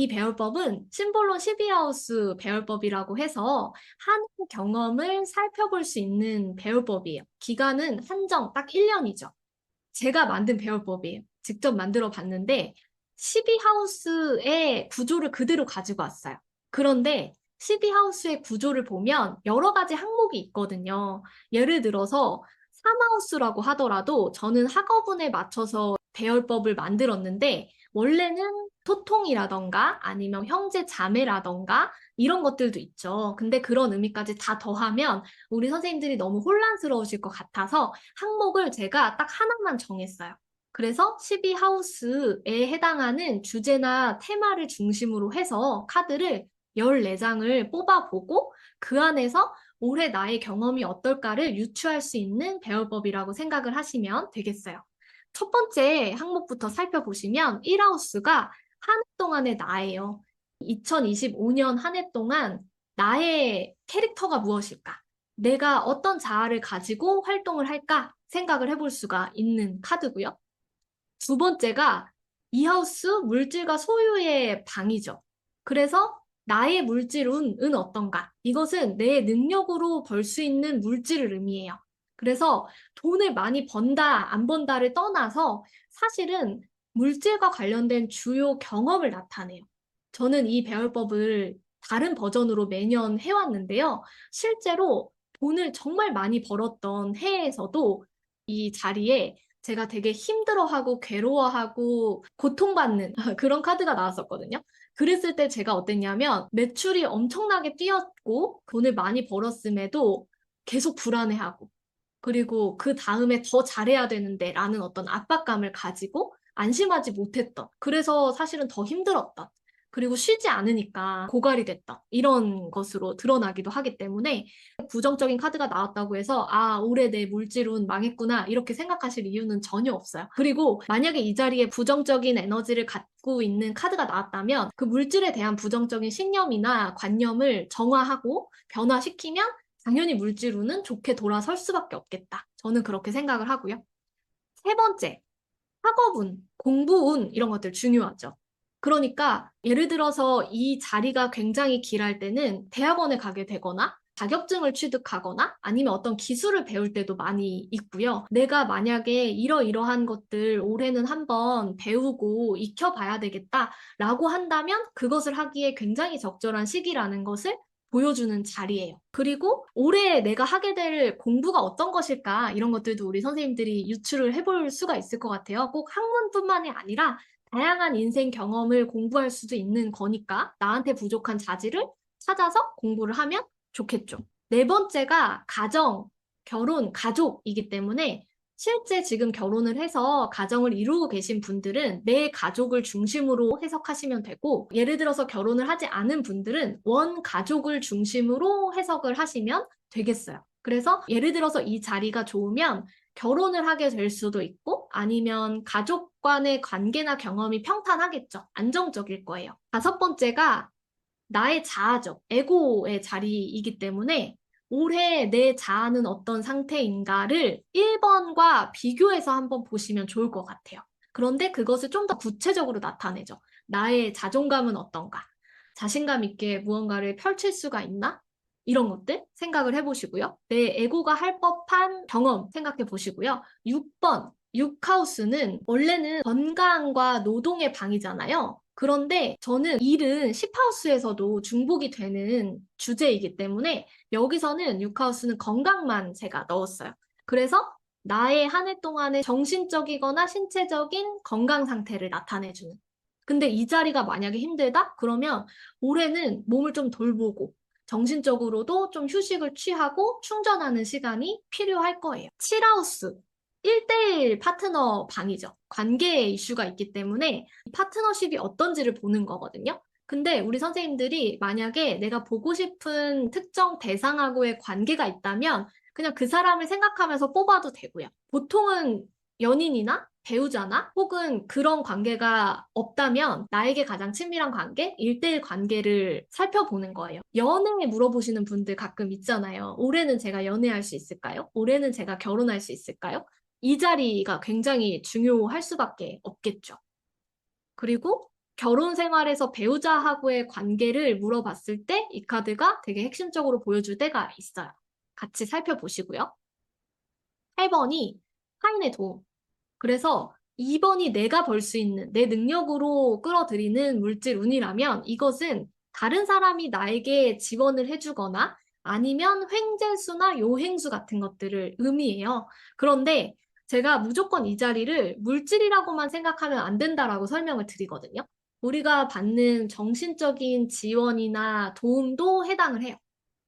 이 배열법은 심볼론 12하우스 배열법이라고 해서 한 경험을 살펴볼 수 있는 배열법이에요. 기간은 한정 딱 1년이죠. 제가 만든 배열법이에요. 직접 만들어 봤는데 12하우스의 구조를 그대로 가지고 왔어요. 그런데 12하우스의 구조를 보면 여러 가지 항목이 있거든요. 예를 들어서 3하우스라고 하더라도 저는 학업운에 맞춰서 배열법을 만들었는데 원래는 소통이라던가 아니면 형제 자매라던가 이런 것들도 있죠. 근데 그런 의미까지 다 더하면 우리 선생님들이 너무 혼란스러우실 것 같아서 항목을 제가 딱 하나만 정했어요. 그래서 12하우스에 해당하는 주제나 테마를 중심으로 해서 카드를 14장을 뽑아보고 그 안에서 올해 나의 경험이 어떨까를 유추할 수 있는 배열법이라고 생각을 하시면 되겠어요. 첫 번째 항목부터 살펴보시면 1하우스가 한 해 동안의 나예요. 2025년 한 해 동안 나의 캐릭터가 무엇일까? 내가 어떤 자아를 가지고 활동을 할까? 생각을 해볼 수가 있는 카드고요. 두 번째가 이 하우스 물질과 소유의 방이죠. 그래서 나의 물질은 은 어떤가? 이것은 내 능력으로 벌 수 있는 물질을 의미해요. 그래서 돈을 많이 번다, 안 번다를 떠나서 사실은 물질과 관련된 주요 경험을 나타내요. 저는 이 배열법을 다른 버전으로 매년 해왔는데요. 실제로 돈을 정말 많이 벌었던 해에서도 이 자리에 제가 되게 힘들어하고 괴로워하고 고통받는 그런 카드가 나왔었거든요. 그랬을 때 제가 어땠냐면 매출이 엄청나게 뛰었고 돈을 많이 벌었음에도 계속 불안해하고 그리고 그 다음에 더 잘해야 되는데 라는 어떤 압박감을 가지고 안심하지 못했던 그래서 사실은 더 힘들었던 그리고 쉬지 않으니까 고갈이 됐던 이런 것으로 드러나기도 하기 때문에 부정적인 카드가 나왔다고 해서 아 올해 내 물질운 망했구나 이렇게 생각하실 이유는 전혀 없어요. 그리고 만약에 이 자리에 부정적인 에너지를 갖고 있는 카드가 나왔다면 그 물질에 대한 부정적인 신념이나 관념을 정화하고 변화시키면 당연히 물질운은 좋게 돌아설 수밖에 없겠다. 저는 그렇게 생각을 하고요. 세 번째, 학업운, 공부운 이런 것들 중요하죠. 그러니까 예를 들어서 이 자리가 굉장히 길할 때는 대학원에 가게 되거나 자격증을 취득하거나 아니면 어떤 기술을 배울 때도 많이 있고요. 내가 만약에 이러이러한 것들 올해는 한번 배우고 익혀봐야 되겠다라고 한다면 그것을 하기에 굉장히 적절한 시기라는 것을 보여주는 자리예요. 그리고 올해 내가 하게 될 공부가 어떤 것일까 이런 것들도 우리 선생님들이 유추를 해볼 수가 있을 것 같아요. 꼭 학문뿐만이 아니라 다양한 인생 경험을 공부할 수도 있는 거니까 나한테 부족한 자질을 찾아서 공부를 하면 좋겠죠. 네 번째가 가정, 결혼, 가족이기 때문에 실제 지금 결혼을 해서 가정을 이루고 계신 분들은 내 가족을 중심으로 해석하시면 되고, 예를 들어서 결혼을 하지 않은 분들은 원 가족을 중심으로 해석을 하시면 되겠어요. 그래서 예를 들어서 이 자리가 좋으면 결혼을 하게 될 수도 있고, 아니면 가족 간의 관계나 경험이 평탄하겠죠. 안정적일 거예요. 다섯 번째가 나의 자아적, 에고의 자리이기 때문에 올해 내 자아는 어떤 상태인가를 1번과 비교해서 한번 보시면 좋을 것 같아요. 그런데 그것을 좀 더 구체적으로 나타내죠. 나의 자존감은 어떤가? 자신감 있게 무언가를 펼칠 수가 있나? 이런 것들 생각을 해보시고요. 내 에고가 할 법한 경험 생각해 보시고요. 6번, 6하우스는 원래는 건강과 노동의 방이잖아요. 그런데 저는 일은 10하우스에서도 중복이 되는 주제이기 때문에 여기서는 6하우스는 건강만 제가 넣었어요. 그래서 나의 한 해 동안의 정신적이거나 신체적인 건강 상태를 나타내주는. 근데 이 자리가 만약에 힘들다? 그러면 올해는 몸을 좀 돌보고 정신적으로도 좀 휴식을 취하고 충전하는 시간이 필요할 거예요. 7하우스. 1대1 파트너 방이죠. 관계 이슈가 있기 때문에 파트너십이 어떤지를 보는 거거든요. 근데 우리 선생님들이 만약에 내가 보고 싶은 특정 대상하고의 관계가 있다면 그냥 그 사람을 생각하면서 뽑아도 되고요. 보통은 연인이나 배우자나 혹은 그런 관계가 없다면 나에게 가장 친밀한 관계, 1대1 관계를 살펴보는 거예요. 연애 물어보시는 분들 가끔 있잖아요. 올해는 제가 연애할 수 있을까요? 올해는 제가 결혼할 수 있을까요? 이 자리가 굉장히 중요할 수밖에 없겠죠. 그리고 결혼 생활에서 배우자하고의 관계를 물어봤을 때 이 카드가 되게 핵심적으로 보여줄 때가 있어요. 같이 살펴보시고요. 8번이 타인의 도움. 그래서 2번이 내가 벌 수 있는 내 능력으로 끌어들이는 물질 운이라면 이것은 다른 사람이 나에게 지원을 해주거나 아니면 횡재수나 요행수 같은 것들을 의미해요. 그런데 제가 무조건 이 자리를 물질이라고만 생각하면 안 된다라고 설명을 드리거든요. 우리가 받는 정신적인 지원이나 도움도 해당을 해요.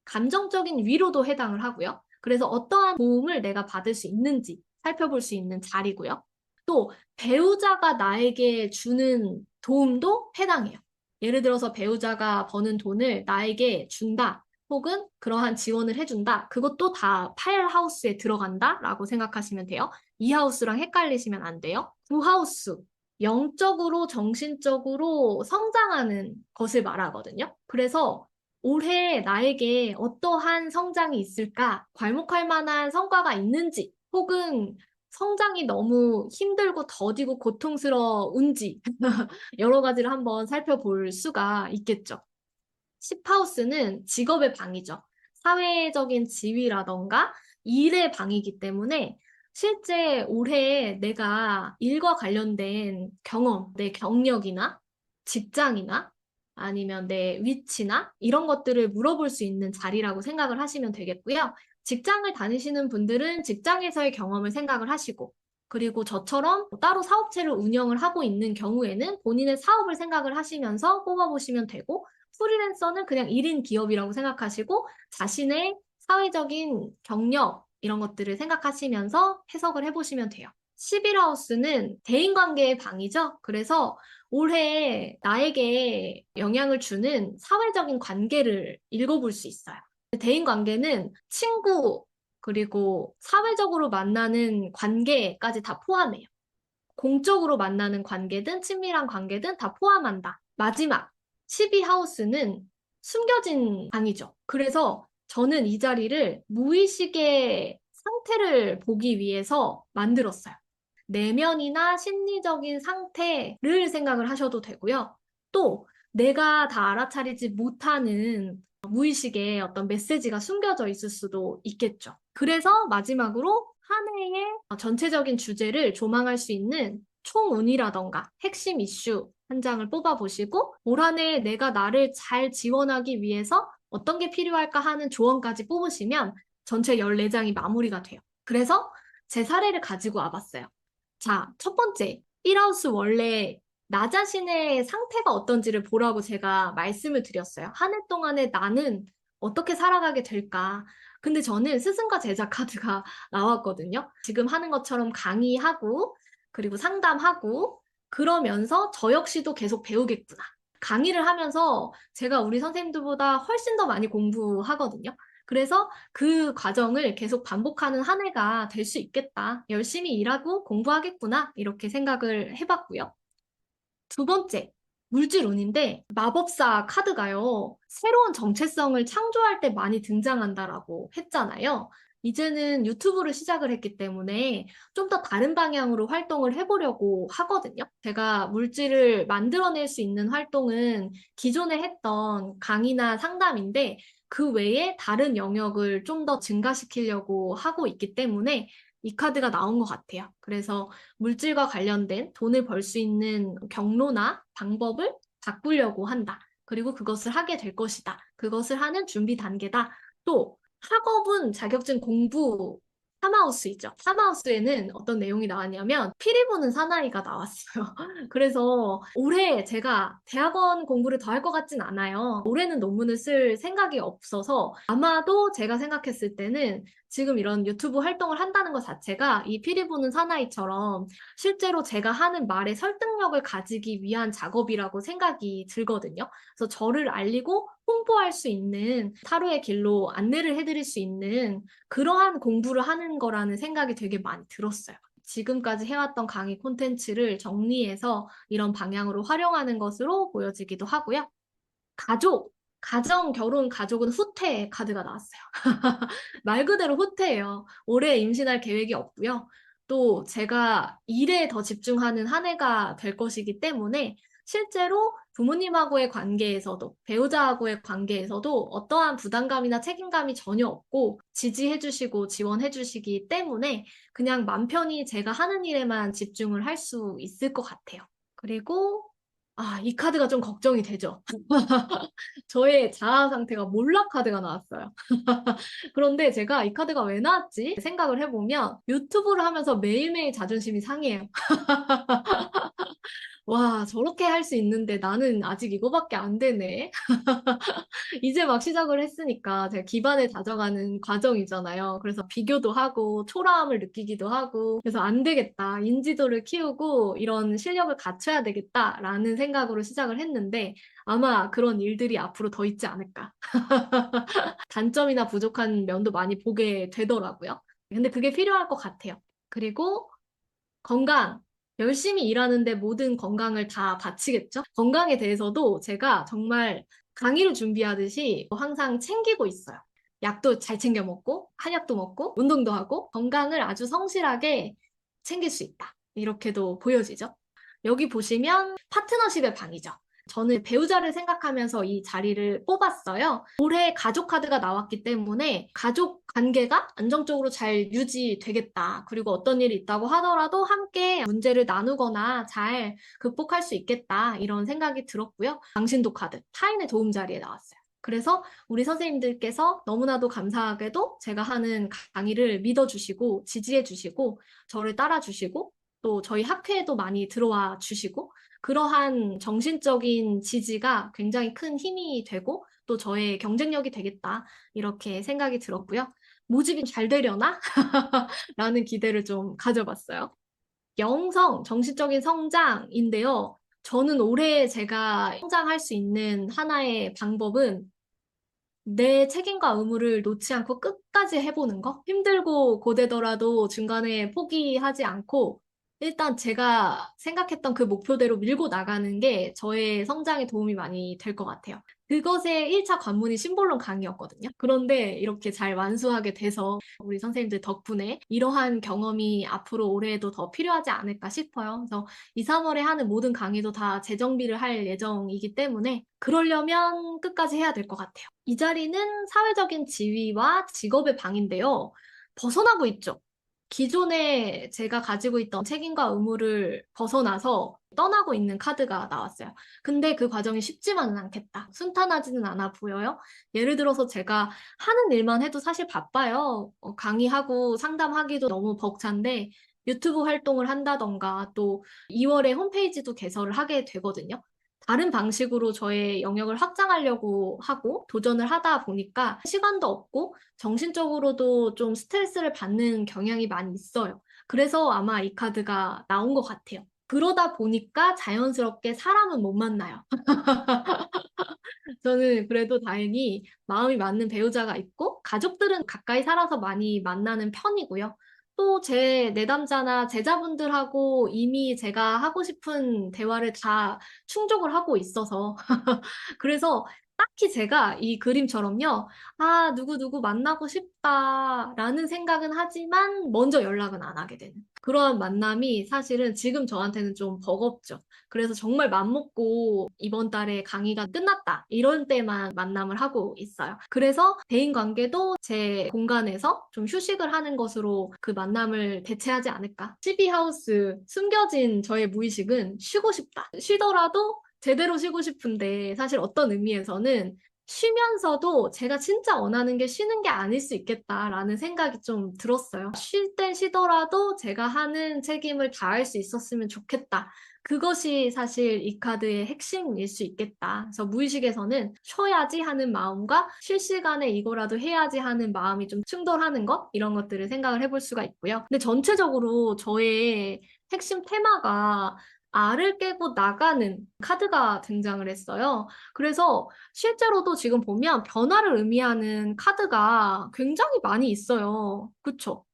감정적인 위로도 해당을 하고요. 그래서 어떠한 도움을 내가 받을 수 있는지 살펴볼 수 있는 자리고요. 또 배우자가 나에게 주는 도움도 해당해요. 예를 들어서 배우자가 버는 돈을 나에게 준다. 혹은 그러한 지원을 해준다. 그것도 다 파일 하우스에 들어간다 라고 생각하시면 돼요. 이 하우스랑 헷갈리시면 안 돼요. 부 하우스. 영적으로, 정신적으로 성장하는 것을 말하거든요. 그래서 올해 나에게 어떠한 성장이 있을까? 괄목할 만한 성과가 있는지, 혹은 성장이 너무 힘들고 더디고 고통스러운지, 여러 가지를 한번 살펴볼 수가 있겠죠. 10하우스는 직업의 방이죠. 사회적인 지위라던가 일의 방이기 때문에 실제 올해 내가 일과 관련된 경험, 내 경력이나 직장이나 아니면 내 위치나 이런 것들을 물어볼 수 있는 자리라고 생각을 하시면 되겠고요. 직장을 다니시는 분들은 직장에서의 경험을 생각을 하시고 그리고 저처럼 따로 사업체를 운영을 하고 있는 경우에는 본인의 사업을 생각을 하시면서 뽑아보시면 되고 프리랜서는 그냥 1인 기업이라고 생각하시고 자신의 사회적인 경력 이런 것들을 생각하시면서 해석을 해보시면 돼요. 11하우스는 대인관계의 방이죠. 그래서 올해 나에게 영향을 주는 사회적인 관계를 읽어볼 수 있어요. 대인관계는 친구, 그리고 사회적으로 만나는 관계까지 다 포함해요. 공적으로 만나는 관계든 친밀한 관계든 다 포함한다. 마지막, 12 하우스는 숨겨진 방이죠. 그래서 저는 이 자리를 무의식의 상태를 보기 위해서 만들었어요. 내면이나 심리적인 상태를 생각을 하셔도 되고요. 또 내가 다 알아차리지 못하는 무의식의 어떤 메시지가 숨겨져 있을 수도 있겠죠. 그래서 마지막으로 한 해의 전체적인 주제를 조망할 수 있는 총운이라던가 핵심 이슈 한 장을 뽑아보시고 올 한 해 내가 나를 잘 지원하기 위해서 어떤 게 필요할까 하는 조언까지 뽑으시면 전체 14장이 마무리가 돼요. 그래서 제 사례를 가지고 와봤어요. 자, 첫 번째, 1하우스 원래 나 자신의 상태가 어떤지를 보라고 제가 말씀을 드렸어요. 한 해 동안에 나는 어떻게 살아가게 될까? 근데 저는 스승과 제자 카드가 나왔거든요. 지금 하는 것처럼 강의하고, 그리고 상담하고, 그러면서 저 역시도 계속 배우겠구나. 강의를 하면서 제가 우리 선생님들보다 훨씬 더 많이 공부하거든요. 그래서 그 과정을 계속 반복하는 한 해가 될 수 있겠다. 열심히 일하고 공부하겠구나. 이렇게 생각을 해봤고요. 두 번째, 물질운인데 마법사 카드가요. 새로운 정체성을 창조할 때 많이 등장한다라고 했잖아요. 이제는 유튜브를 시작을 했기 때문에 좀 더 다른 방향으로 활동을 해보려고 하거든요. 제가 물질을 만들어낼 수 있는 활동은 기존에 했던 강의나 상담인데 그 외에 다른 영역을 좀 더 증가시키려고 하고 있기 때문에 이 카드가 나온 것 같아요. 그래서 물질과 관련된 돈을 벌 수 있는 경로나 방법을 바꾸려고 한다. 그리고 그것을 하게 될 것이다. 그것을 하는 준비 단계다. 또 학업은 자격증 공부 3하우스이죠. 3하우스에는 어떤 내용이 나왔냐면 피리 부는 사나이가 나왔어요. 그래서 올해 제가 대학원 공부를 더 할 것 같진 않아요. 올해는 논문을 쓸 생각이 없어서 아마도 제가 생각했을 때는 지금 이런 유튜브 활동을 한다는 것 자체가 이 피리 부는 사나이처럼 실제로 제가 하는 말의 설득력을 가지기 위한 작업이라고 생각이 들거든요. 그래서 저를 알리고 홍보할 수 있는 타로의 길로 안내를 해드릴 수 있는 그러한 공부를 하는 거라는 생각이 되게 많이 들었어요. 지금까지 해왔던 강의 콘텐츠를 정리해서 이런 방향으로 활용하는 것으로 보여지기도 하고요. 가족, 가정, 결혼, 가족은 후퇴 카드가 나왔어요. 말 그대로 후퇴예요. 올해 임신할 계획이 없고요. 또 제가 일에 더 집중하는 한 해가 될 것이기 때문에 실제로 부모님하고의 관계에서도 배우자하고의 관계에서도 어떠한 부담감이나 책임감이 전혀 없고 지지해 주시고 지원해 주시기 때문에 그냥 맘 편히 제가 하는 일에만 집중을 할 수 있을 것 같아요. 그리고 아, 이 카드가 좀 걱정이 되죠. 저의 자아 상태가 몰락 카드가 나왔어요. 그런데 제가 이 카드가 왜 나왔지 생각을 해보면 유튜브를 하면서 매일매일 자존심이 상해요. 와, 저렇게 할 수 있는데 나는 아직 이거밖에 안 되네. 이제 막 시작을 했으니까 제가 기반을 다져가는 과정이잖아요. 그래서 비교도 하고 초라함을 느끼기도 하고 그래서 안 되겠다. 인지도를 키우고 이런 실력을 갖춰야 되겠다라는 생각으로 시작을 했는데 아마 그런 일들이 앞으로 더 있지 않을까. 단점이나 부족한 면도 많이 보게 되더라고요. 근데 그게 필요할 것 같아요. 그리고 건강. 열심히 일하는데 모든 건강을 다 바치겠죠? 건강에 대해서도 제가 정말 강의를 준비하듯이 항상 챙기고 있어요. 약도 잘 챙겨 먹고, 한약도 먹고, 운동도 하고, 건강을 아주 성실하게 챙길 수 있다. 이렇게도 보여지죠? 여기 보시면 파트너십의 방이죠. 저는 배우자를 생각하면서 이 자리를 뽑았어요. 올해 가족 카드가 나왔기 때문에 가족 관계가 안정적으로 잘 유지되겠다. 그리고 어떤 일이 있다고 하더라도 함께 문제를 나누거나 잘 극복할 수 있겠다. 이런 생각이 들었고요. 당신도 카드, 타인의 도움 자리에 나왔어요. 그래서 우리 선생님들께서 너무나도 감사하게도 제가 하는 강의를 믿어주시고 지지해주시고 저를 따라주시고 또 저희 학회에도 많이 들어와 주시고 그러한 정신적인 지지가 굉장히 큰 힘이 되고 또 저의 경쟁력이 되겠다 이렇게 생각이 들었고요. 모집이 잘 되려나? 라는 기대를 좀 가져봤어요. 영성, 정신적인 성장인데요. 저는 올해 제가 성장할 수 있는 하나의 방법은 내 책임과 의무를 놓지 않고 끝까지 해보는 거? 힘들고 고되더라도 중간에 포기하지 않고 일단 제가 생각했던 그 목표대로 밀고 나가는 게 저의 성장에 도움이 많이 될 것 같아요. 그것의 1차 관문이 심볼론 강의였거든요. 그런데 이렇게 잘 완수하게 돼서 우리 선생님들 덕분에 이러한 경험이 앞으로 올해에도 더 필요하지 않을까 싶어요. 그래서 2, 3월에 하는 모든 강의도 다 재정비를 할 예정이기 때문에 그러려면 끝까지 해야 될 것 같아요. 이 자리는 사회적인 지위와 직업의 방인데요. 벗어나고 있죠. 기존에 제가 가지고 있던 책임과 의무를 벗어나서 떠나고 있는 카드가 나왔어요. 근데 그 과정이 쉽지만은 않겠다. 순탄하지는 않아 보여요. 예를 들어서 제가 하는 일만 해도 사실 바빠요. 어, 강의하고 상담하기도 너무 벅찬데 유튜브 활동을 한다던가 또 2월에 홈페이지도 개설을 하게 되거든요. 다른 방식으로 저의 영역을 확장하려고 하고 도전을 하다 보니까 시간도 없고 정신적으로도 좀 스트레스를 받는 경향이 많이 있어요. 그래서 아마 이 카드가 나온 것 같아요. 그러다 보니까 자연스럽게 사람은 못 만나요. 저는 그래도 다행히 마음이 맞는 배우자가 있고 가족들은 가까이 살아서 많이 만나는 편이고요. 또 제 내담자나 제자분들하고 이미 제가 하고 싶은 대화를 다 충족을 하고 있어서. 그래서 딱히 제가 이 그림처럼요. 아, 누구누구 만나고 싶다라는 생각은 하지만 먼저 연락은 안 하게 되는. 그러한 만남이 사실은 지금 저한테는 좀 버겁죠. 그래서 정말 맘먹고 이번 달에 강의가 끝났다. 이런 때만 만남을 하고 있어요. 그래서 대인 관계도 제 공간에서 좀 휴식을 하는 것으로 그 만남을 대체하지 않을까. 12하우스 숨겨진 저의 무의식은 쉬고 싶다. 쉬더라도 제대로 쉬고 싶은데 사실 어떤 의미에서는 쉬면서도 제가 진짜 원하는 게 쉬는 게 아닐 수 있겠다라는 생각이 좀 들었어요. 쉴 땐 쉬더라도 제가 하는 책임을 다할 수 있었으면 좋겠다. 그것이 사실 이 카드의 핵심일 수 있겠다. 그래서 무의식에서는 쉬어야지 하는 마음과 실시간에 이거라도 해야지 하는 마음이 좀 충돌하는 것 이런 것들을 생각을 해볼 수가 있고요. 근데 전체적으로 저의 핵심 테마가 알을 깨고 나가는 카드가 등장을 했어요. 그래서 실제로도 지금 보면 변화를 의미하는 카드가 굉장히 많이 있어요. 그쵸?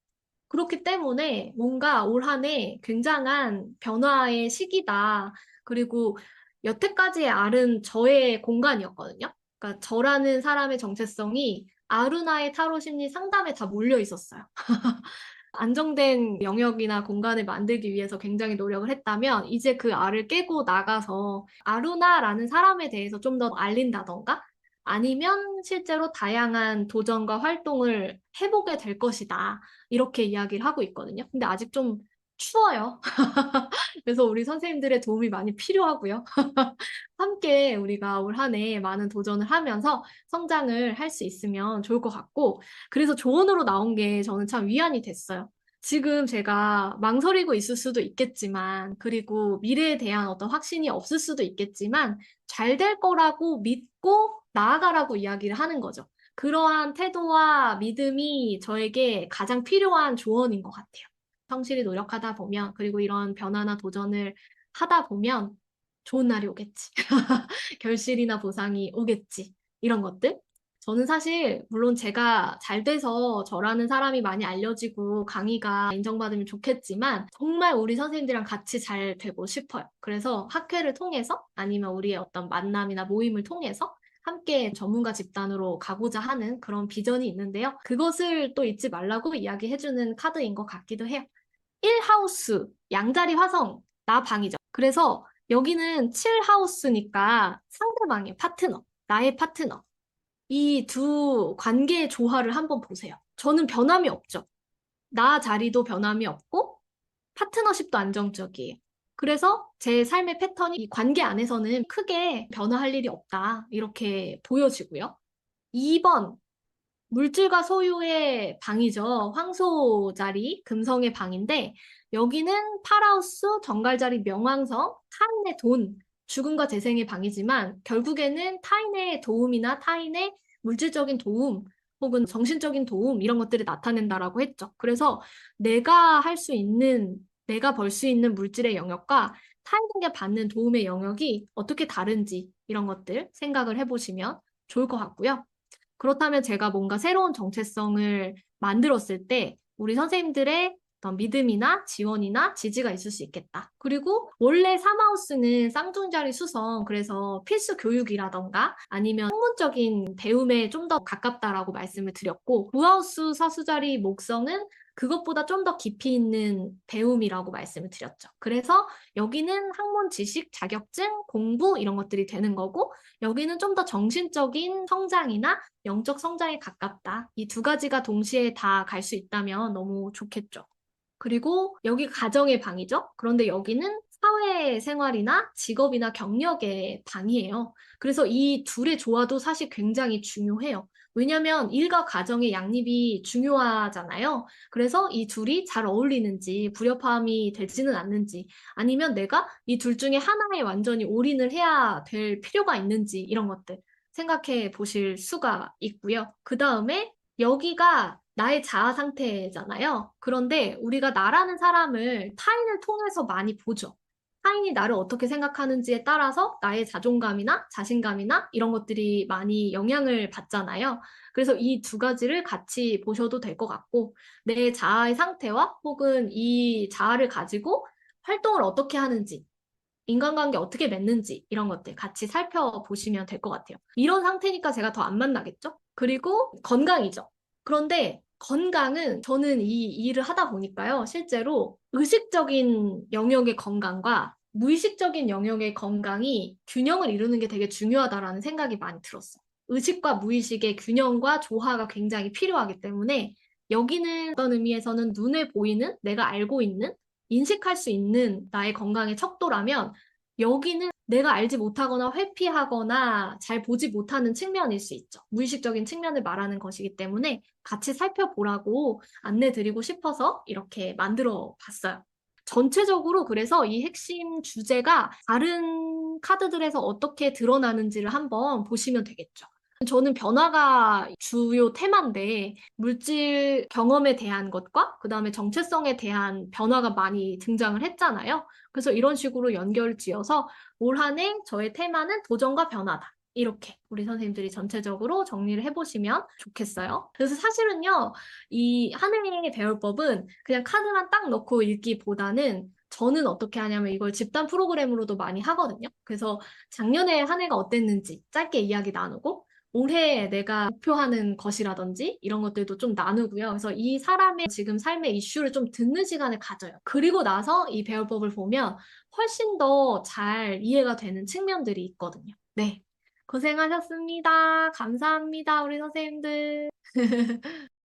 그렇기 때문에 뭔가 올 한 해 굉장한 변화의 시기다. 그리고 여태까지의 알은 저의 공간이었거든요. 그러니까 저라는 사람의 정체성이 아루나의 타로 심리 상담에 다 몰려 있었어요. 안정된 영역이나 공간을 만들기 위해서 굉장히 노력을 했다면 이제 그 알을 깨고 나가서 아루나라는 사람에 대해서 좀 더 알린다던가 아니면 실제로 다양한 도전과 활동을 해보게 될 것이다. 이렇게 이야기를 하고 있거든요. 근데 아직 좀 추워요. 그래서 우리 선생님들의 도움이 많이 필요하고요. 함께 우리가 올 한 해 많은 도전을 하면서 성장을 할 수 있으면 좋을 것 같고, 그래서 조언으로 나온 게 저는 참 위안이 됐어요. 지금 제가 망설이고 있을 수도 있겠지만, 그리고 미래에 대한 어떤 확신이 없을 수도 있겠지만, 잘 될 거라고 믿고 나아가라고 이야기를 하는 거죠. 그러한 태도와 믿음이 저에게 가장 필요한 조언인 것 같아요. 성실히 노력하다 보면, 그리고 이런 변화나 도전을 하다 보면 좋은 날이 오겠지. 결실이나 보상이 오겠지. 이런 것들. 저는 사실, 물론 제가 잘 돼서 저라는 사람이 많이 알려지고 강의가 인정받으면 좋겠지만, 정말 우리 선생님들이랑 같이 잘 되고 싶어요. 그래서 학회를 통해서 아니면 우리의 어떤 만남이나 모임을 통해서 함께 전문가 집단으로 가고자 하는 그런 비전이 있는데요. 그것을 또 잊지 말라고 이야기해주는 카드인 것 같기도 해요. 1하우스, 양자리 화성, 나 방이죠. 그래서 여기는 7하우스니까 상대방의 파트너, 나의 파트너. 이 두 관계의 조화를 한번 보세요. 저는 변함이 없죠. 나 자리도 변함이 없고, 파트너십도 안정적이에요. 그래서 제 삶의 패턴이 이 관계 안에서는 크게 변화할 일이 없다. 이렇게 보여지고요. 2번, 물질과 소유의 방이죠. 황소 자리, 금성의 방인데, 여기는 파라우스, 정갈 자리, 명왕성, 타인의 돈, 죽음과 재생의 방이지만, 결국에는 타인의 도움이나 타인의 물질적인 도움, 혹은 정신적인 도움, 이런 것들을 나타낸다라고 했죠. 그래서 내가 할 수 있는, 내가 벌 수 있는 물질의 영역과 타인에게 받는 도움의 영역이 어떻게 다른지, 이런 것들 생각을 해보시면 좋을 것 같고요. 그렇다면 제가 뭔가 새로운 정체성을 만들었을 때 우리 선생님들의 어떤 믿음이나 지원이나 지지가 있을 수 있겠다. 그리고 원래 사마우스는 쌍둥이자리 수성, 그래서 필수 교육이라던가 아니면 학문적인 배움에 좀 더 가깝다라고 말씀을 드렸고, 무하우스 사수자리 목성은 그것보다 좀 더 깊이 있는 배움이라고 말씀을 드렸죠. 그래서 여기는 학문 지식, 자격증, 공부 이런 것들이 되는 거고, 여기는 좀 더 정신적인 성장이나 영적 성장에 가깝다. 이 두 가지가 동시에 다 갈 수 있다면 너무 좋겠죠. 그리고 여기 가정의 방이죠. 그런데 여기는 사회생활이나 직업이나 경력의 방이에요. 그래서 이 둘의 조화도 사실 굉장히 중요해요. 왜냐하면 일과 가정의 양립이 중요하잖아요. 그래서 이 둘이 잘 어울리는지 불협화음이 되지는 않는지 아니면 내가 이 둘 중에 하나에 완전히 올인을 해야 될 필요가 있는지 이런 것들 생각해 보실 수가 있고요. 그 다음에 여기가 나의 자아 상태잖아요. 그런데 우리가 나라는 사람을 타인을 통해서 많이 보죠. 타인이 나를 어떻게 생각하는지에 따라서 나의 자존감이나 자신감이나 이런 것들이 많이 영향을 받잖아요. 그래서 이 두 가지를 같이 보셔도 될 것 같고, 내 자아의 상태와 혹은 이 자아를 가지고 활동을 어떻게 하는지, 인간관계 어떻게 맺는지 이런 것들 같이 살펴보시면 될 것 같아요. 이런 상태니까 제가 더 안 만나겠죠? 그리고 건강이죠. 그런데 건강은 저는 이 일을 하다 보니까요, 실제로 의식적인 영역의 건강과 무의식적인 영역의 건강이 균형을 이루는 게 되게 중요하다라는 생각이 많이 들었어요. 의식과 무의식의 균형과 조화가 굉장히 필요하기 때문에 여기는 어떤 의미에서는 눈에 보이는 내가 알고 있는 인식할 수 있는 나의 건강의 척도라면 여기는 내가 알지 못하거나 회피하거나 잘 보지 못하는 측면일 수 있죠. 무의식적인 측면을 말하는 것이기 때문에 같이 살펴보라고 안내 드리고 싶어서 이렇게 만들어 봤어요. 전체적으로 그래서 이 핵심 주제가 다른 카드들에서 어떻게 드러나는지를 한번 보시면 되겠죠. 저는 변화가 주요 테마인데 물질 경험에 대한 것과 그 다음에 정체성에 대한 변화가 많이 등장을 했잖아요. 그래서 이런 식으로 연결 지어서 올 한 해 저의 테마는 도전과 변화다. 이렇게 우리 선생님들이 전체적으로 정리를 해보시면 좋겠어요. 그래서 사실은요, 이 하늘이 배울 법은 그냥 카드만 딱 넣고 읽기보다는 저는 어떻게 하냐면 이걸 집단 프로그램으로도 많이 하거든요. 그래서 작년에 한 해가 어땠는지 짧게 이야기 나누고 올해 내가 목표하는 것이라든지 이런 것들도 좀 나누고요. 그래서 이 사람의 지금 삶의 이슈를 좀 듣는 시간을 가져요. 그리고 나서 이 배울법을 보면 훨씬 더 잘 이해가 되는 측면들이 있거든요. 네. 고생하셨습니다. 감사합니다. 우리 선생님들.